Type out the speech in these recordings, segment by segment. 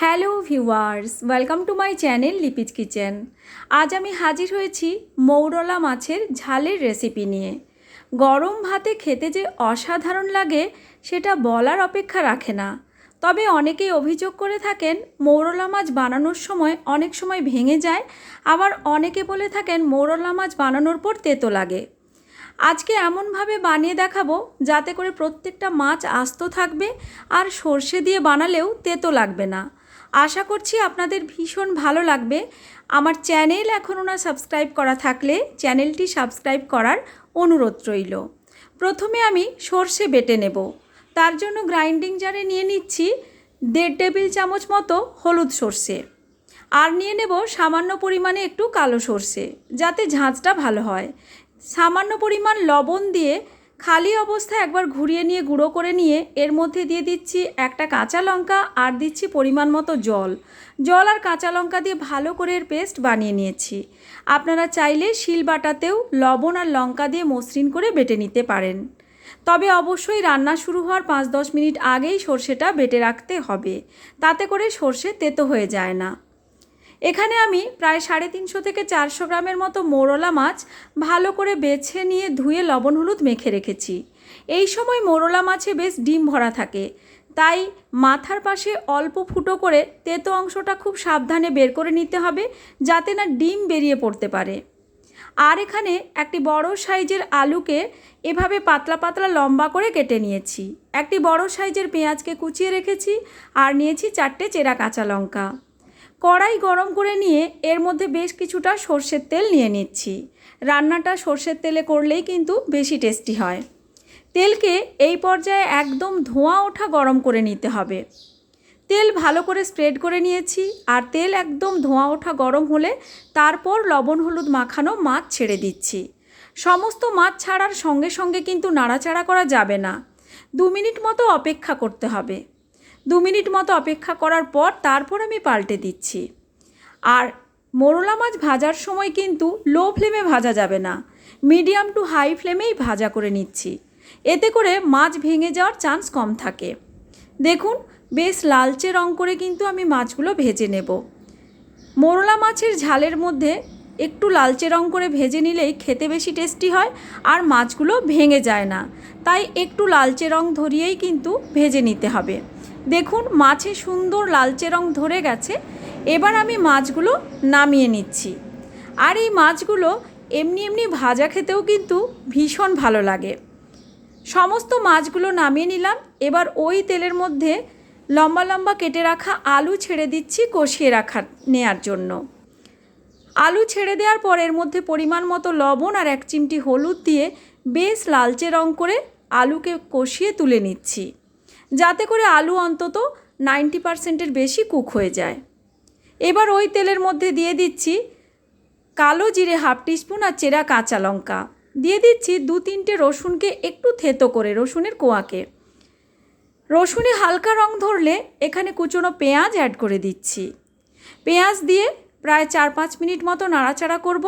Hello viewers, welcome to my channel Lipi's kitchen. আজ আমি হাজির হয়েছি মৌরলা মাছের ঝালের রেসিপি নিয়ে। গরম ভাতে খেতে যে অসাধারণ লাগে, সেটা বলার অপেক্ষা রাখে না। তবে অনেকেই অভিযোগ করে থাকেন, মৌরলা মাছ বানানোর সময় অনেক সময় ভেঙে যায়, আবার অনেকে বলে থাকেন মৌরলা মাছ বানানোর পর তেতো লাগে। আজকে এমনভাবে বানিয়ে দেখাবো, যাতে করে প্রত্যেকটা মাছ আস্ত থাকবে আর সর্ষে দিয়ে বানালেও তেতো লাগবে না। আশা করছি আপনাদের ভীষণ ভালো লাগবে। আমার চ্যানেল এখনও না সাবস্ক্রাইব করা থাকলে চ্যানেলটি সাবস্ক্রাইব করার অনুরোধ রইল। প্রথমে আমি সর্ষে বেটে নেব। তার জন্য গ্রাইন্ডিং জারে নিয়ে নিচ্ছি দেড় টেবিল চামচ মতো হলুদ সর্ষে। আর নিয়ে নেব সামান্য পরিমাণে একটু কালো সর্ষে, যাতে ঝাঁঝটা ভালো হয়। সামান্য পরিমাণ লবণ দিয়ে খালি অবস্থায় একবার ঘুরিয়ে নিয়ে গুঁড়ো করে নিয়ে এর মধ্যে দিয়ে দিচ্ছি একটা কাঁচা লঙ্কা আর দিচ্ছি পরিমাণ মতো জল। জল আর কাঁচা লঙ্কা দিয়ে ভালো করে এর পেস্ট বানিয়ে নিয়েছি। আপনারা চাইলে শিল বাটাতেও লবণ আর লঙ্কা দিয়ে মসৃণ করে বেটে নিতে পারেন। তবে অবশ্যই রান্না শুরু হওয়ার পাঁচ দশ মিনিট আগেই সর্ষেটা বেটে রাখতে হবে। তাতে করে সর্ষে তেতো হয়ে যায় না। এখানে আমি প্রায় সাড়ে তিনশো থেকে চারশো গ্রামের মতো মোরলা মাছ ভালো করে বেছে নিয়ে ধুয়ে লবণ হলুদ মেখে রেখেছি। এই সময় মোরলা মাছে বেশ ডিম ভরা থাকে। তাই মাথার পাশে অল্প ফুটো করে তেতো অংশটা খুব সাবধানে বের করে নিতে হবে যাতে না ডিম বেরিয়ে পড়তে পারে। আর এখানে একটি বড় সাইজের আলুকে এভাবে পাতলা পাতলা লম্বা করে কেটে নিয়েছি। একটি বড় সাইজের পেঁয়াজকে কুচিয়ে রেখেছি আর নিয়েছি চারটে চেরা কাঁচা লঙ্কা। কড়াই গরম করে নিয়ে এর মধ্যে বেশ কিছুটা সর্ষের তেল নিয়ে নিচ্ছি। রান্নাটা সর্ষের তেলে করলেই কিন্তু বেশি টেস্টি হয়। তেলকে এই পর্যায়ে একদম ধোঁয়া ওঠা গরম করে নিতে হবে। তেল ভালো করে স্প্রেড করে নিয়েছি আর তেল একদম ধোঁয়া ওঠা গরম হলে তারপর লবণ হলুদ মাখানো মাছ ছেড়ে দিচ্ছি। সমস্ত মাছ ছাড়ার সঙ্গে সঙ্গে কিন্তু নাড়াচাড়া করা যাবে না। দু মিনিট মতো অপেক্ষা করতে হবে। দু মিনিট মতো অপেক্ষা করার পর তারপর আমি পাল্টে দিচ্ছি। আর মোরলা মাছ ভাজার সময় কিন্তু লো ফ্লেমে ভাজা যাবে না। মিডিয়াম টু হাই ফ্লেমেই ভাজা করে নিচ্ছি। এতে করে মাছ ভেঙে যাওয়ার চান্স কম থাকে। দেখুন, বেশ লালচে রং করে কিন্তু আমি মাছগুলো ভেজে নেব। মোরলা মাছের ঝালের মধ্যে একটু লালচে রং করে ভেজে নিলেই খেতে বেশি টেস্টি হয় আর মাছগুলো ভেঙে যায় না। তাই একটু লালচে রং ধরিয়েই কিন্তু ভেজে নিতে হবে। দেখুন, মাছে সুন্দর লালচে রং ধরে গেছে। এবার আমি মাছগুলো নামিয়ে নিচ্ছি। আর এই মাছগুলো এমনি এমনি ভাজা খেতেও কিন্তু ভীষণ ভালো লাগে। সমস্ত মাছগুলো নামিয়ে নিলাম। এবার ওই তেলের মধ্যে লম্বা লম্বা কেটে রাখা আলু ছেড়ে দিচ্ছি কষিয়ে রাখা নেয়ার জন্য। আলু ছেড়ে দেওয়ার পর এর মধ্যে পরিমাণ মতো লবণ আর এক চিমটি হলুদ দিয়ে বেশ লালচে রং করে আলুকে কষিয়ে তুলে নিচ্ছি। যাতে করে আলু অন্তত নাইনটি পারসেন্টের বেশি কুক হয়ে যায়। এবার ওই তেলের মধ্যে দিয়ে দিচ্ছি কালো জিরে হাফ টিস্পুন আর চেরা কাঁচা লঙ্কা। দিয়ে দিচ্ছি দু তিনটে রসুনকে একটু থেতো করে রসুনের কোয়াকে। রসুনে হালকা রং ধরলে এখানে কুচনো পেঁয়াজ অ্যাড করে দিচ্ছি। পেঁয়াজ দিয়ে প্রায় চার পাঁচ মিনিট মতো নাড়াচাড়া করব,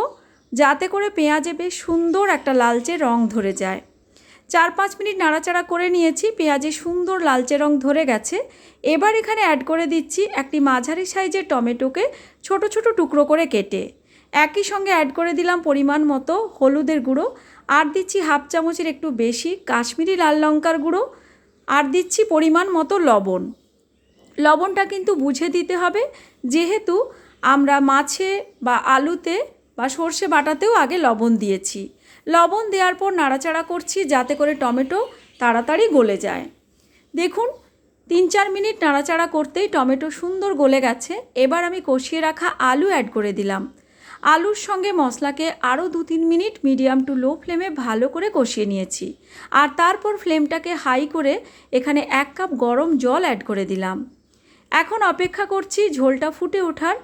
যাতে করে পেঁয়াজে বেশ সুন্দর একটা লালচে রং ধরে যায়। চার পাঁচ মিনিট নাড়াচাড়া করে নিয়েছি, পেঁয়াজে সুন্দর লালচে রং ধরে গেছে। এবার এখানে অ্যাড করে দিচ্ছি একটি মাঝারি সাইজের টমেটোকে ছোট ছোট টুকরো করে কেটে। একই সঙ্গে অ্যাড করে দিলাম পরিমাণ মতো হলুদের গুঁড়ো। আর দিচ্ছি হাফ চামচের একটু বেশি কাশ্মীরি লাল লঙ্কার গুঁড়ো। আর দিচ্ছি পরিমাণ মতো লবণ। লবণটা কিন্তু বুঝে দিতে হবে। যেহেতু আমরা মাছে বা আলুতে বা সর্ষে বাটাতেও আগে লবণ দিয়েছি। লবণ দেওয়ার পর নাড়াচাড়া করছি যাতে করে টমেটো তাড়াতাড়ি গলে যায়। দেখুন, তিন চার মিনিট নাড়াচাড়া করতেই টমেটো সুন্দর গলে গেছে। এবার আমি কষিয়ে রাখা আলু অ্যাড করে দিলাম। আলুর সঙ্গে মশলাকে আরও দু তিন মিনিট মিডিয়াম টু লো ফ্লেমে ভালো করে কষিয়ে নিয়েছি। আর তারপর ফ্লেমটাকে হাই করে এখানে এক কাপ গরম জল অ্যাড করে দিলাম। এখন অপেক্ষা করছি ঝোলটা ফুটে ওঠার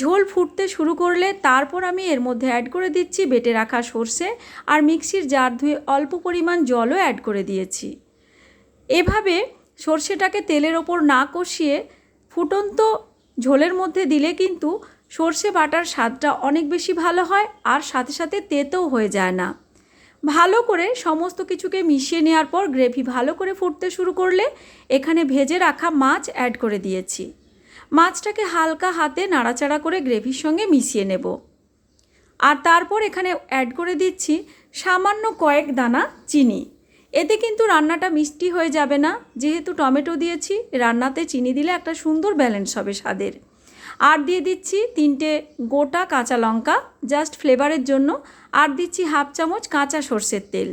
ঝোল ফুটতে শুরু করলে তারপর আমি এর মধ্যে অ্যাড করে দিচ্ছি বেটে রাখা সর্ষে আর মিক্সির জার ধুয়ে অল্প পরিমাণ জলও অ্যাড করে দিয়েছি। এভাবে সর্ষেটাকে তেলের ওপর না কষিয়ে ফুটন্ত ঝোলের মধ্যে দিলে কিন্তু সর্ষে বাটার স্বাদটা অনেক বেশি ভালো হয় আর সাথে সাথে তেতেও হয়ে যায় না। ভালো করে সমস্ত কিছুকে মিশিয়ে নেওয়ার পর গ্রেভি ভালো করে ফুটতে শুরু করলে এখানে ভেজে রাখা মাছ অ্যাড করে দিয়েছি। মাছটাকে হালকা হাতে নাড়াচাড়া করে গ্রেভির সঙ্গে মিশিয়ে নেব। আর তারপর এখানে অ্যাড করে দিচ্ছি সামান্য কয়েক দানা চিনি। এতে কিন্তু রান্নাটা মিষ্টি হয়ে যাবে না। যেহেতু টমেটো দিয়েছি, রান্নাতে চিনি দিলে একটা সুন্দর ব্যালেন্স হবে স্বাদের। আর দিয়ে দিচ্ছি তিনটে গোটা কাঁচা লঙ্কা জাস্ট ফ্লেভারের জন্য। আর দিচ্ছি হাফ চামচ কাঁচা সর্ষের তেল।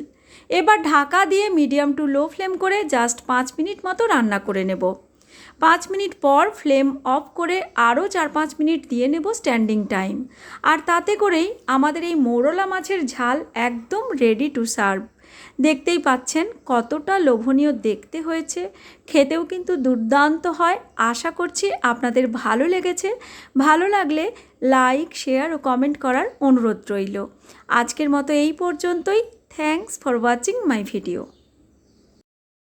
এবার ঢাকা দিয়ে মিডিয়াম টু লো ফ্লেম করে জাস্ট পাঁচ মিনিট মতো রান্না করে নেব। পাঁচ মিনিট পর ফ্লেম অফ করে আরও চার পাঁচ মিনিট দিয়ে নেব স্ট্যান্ডিং টাইম। আর তাতে করেই আমাদের এই মৌরলা মাছের ঝাল একদম রেডি টু সার্ভ দেখতেই পাচ্ছেন কতটা লোভনীয় দেখতে হয়েছে। খেতেও কিন্তু দুর্দান্ত হয়। আশা করছি আপনাদের ভালো লেগেছে। ভালো লাগলে লাইক শেয়ার ও কমেন্ট করার অনুরোধ রইল। আজকের মতো এই পর্যন্তই। Thanks for watching my video